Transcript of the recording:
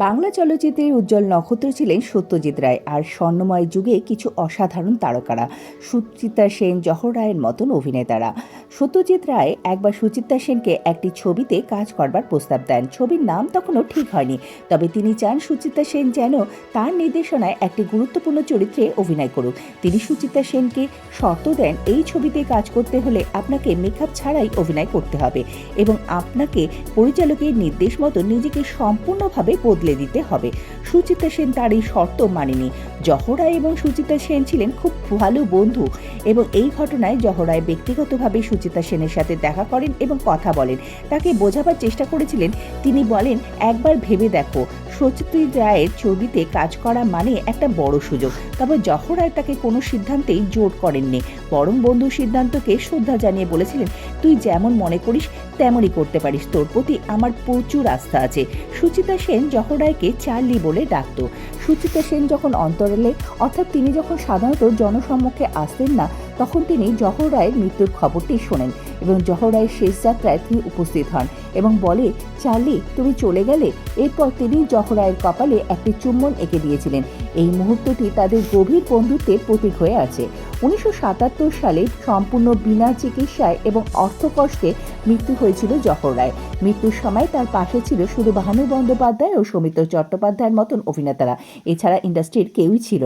বাংলা চলচ্চিত্রের উজ্জ্বল নক্ষত্র ছিলেন সত্যজিৎ রায় আর স্বর্ণময় যুগে কিছু অসাধারণ তারকারা, সুচিত্রা সেন, জহর রায়ের মতন অভিনেতারা। সত্যজিৎ রায় একবার সুচিত্রা সেনকে একটি ছবিতে কাজ করবার প্রস্তাব দেন। ছবির নাম তখনও ঠিক হয়নি, তবে তিনি চান সুচিত্রা সেন যেন তার নির্দেশনায় একটি গুরুত্বপূর্ণ চরিত্রে অভিনয় করুক। তিনি সুচিত্রা সেনকে শর্ত দেন, এই ছবিতে কাজ করতে হলে আপনাকে মেকআপ ছাড়াই অভিনয় করতে হবে এবং আপনাকে পরিচালকের নির্দেশ মতো নিজেকে সম্পূর্ণভাবে দিতে হবে। সুচিত্রা সেন তার এই শর্ত মানেনি। জহরায় এবং সুচিত্রা সেন ছিলেন খুব ভালো বন্ধু এবং এই ঘটনায় জহরায় ব্যক্তিগতভাবে সুচিত্রা সেনের সাথে দেখা করেন এবং কথা বলেন। তাকে বোঝাবার চেষ্টা করেছিলেন। তিনি বলেন, একবার ভেবে দেখো সচিত্রিত রায়ের ছবিতে কাজ করা মানে একটা বড় সুযোগ। তবে জহরায় তাকে কোনো সিদ্ধান্তেই জোর করেননি। বরং বন্ধু সিদ্ধান্তকে শ্রদ্ধা জানিয়ে বলেছিলেন, তুই যেমন মনে করিস, তেমনই করতে পারিস। তোর প্রতি আমার প্রচুর আস্থা আছে। সুচিতা সেন জহরায়কে চার্লি বলে ডাকত। সুচিতা সেন যখন অন্তরালে, অর্থাৎ তিনি যখন সাধারণত জনসম্মুখে আসতেন না তখন তিনি জহর রায়ের মৃত্যুর খবরটি শোনেন এবং জহর রায়ের শেষ যাত্রায় তিনি উপস্থিত হন এবং বলে, চার্লি, তুমি চলে গেলে? এরপর তিনি জহর রায়ের কপালে একটি চুম্বন এঁকে দিয়েছিলেন। এই মুহূর্তটি তাদের গভীর বন্ধুত্বের প্রতীক হয়ে আছে। উনিশশো সাতাত্তর সালে সম্পূর্ণ বিনা চিকিৎসায় এবং অর্থকষ্টে মৃত্যু হয়েছিল জহর রায়। মৃত্যুর সময় তার পাশে ছিল শুধু বাহানু বন্দ্যোপাধ্যায় ও সৌমিত্র চট্টোপাধ্যায়ের মতন অভিনেতারা। এছাড়া ইন্ডাস্ট্রির কেউই ছিল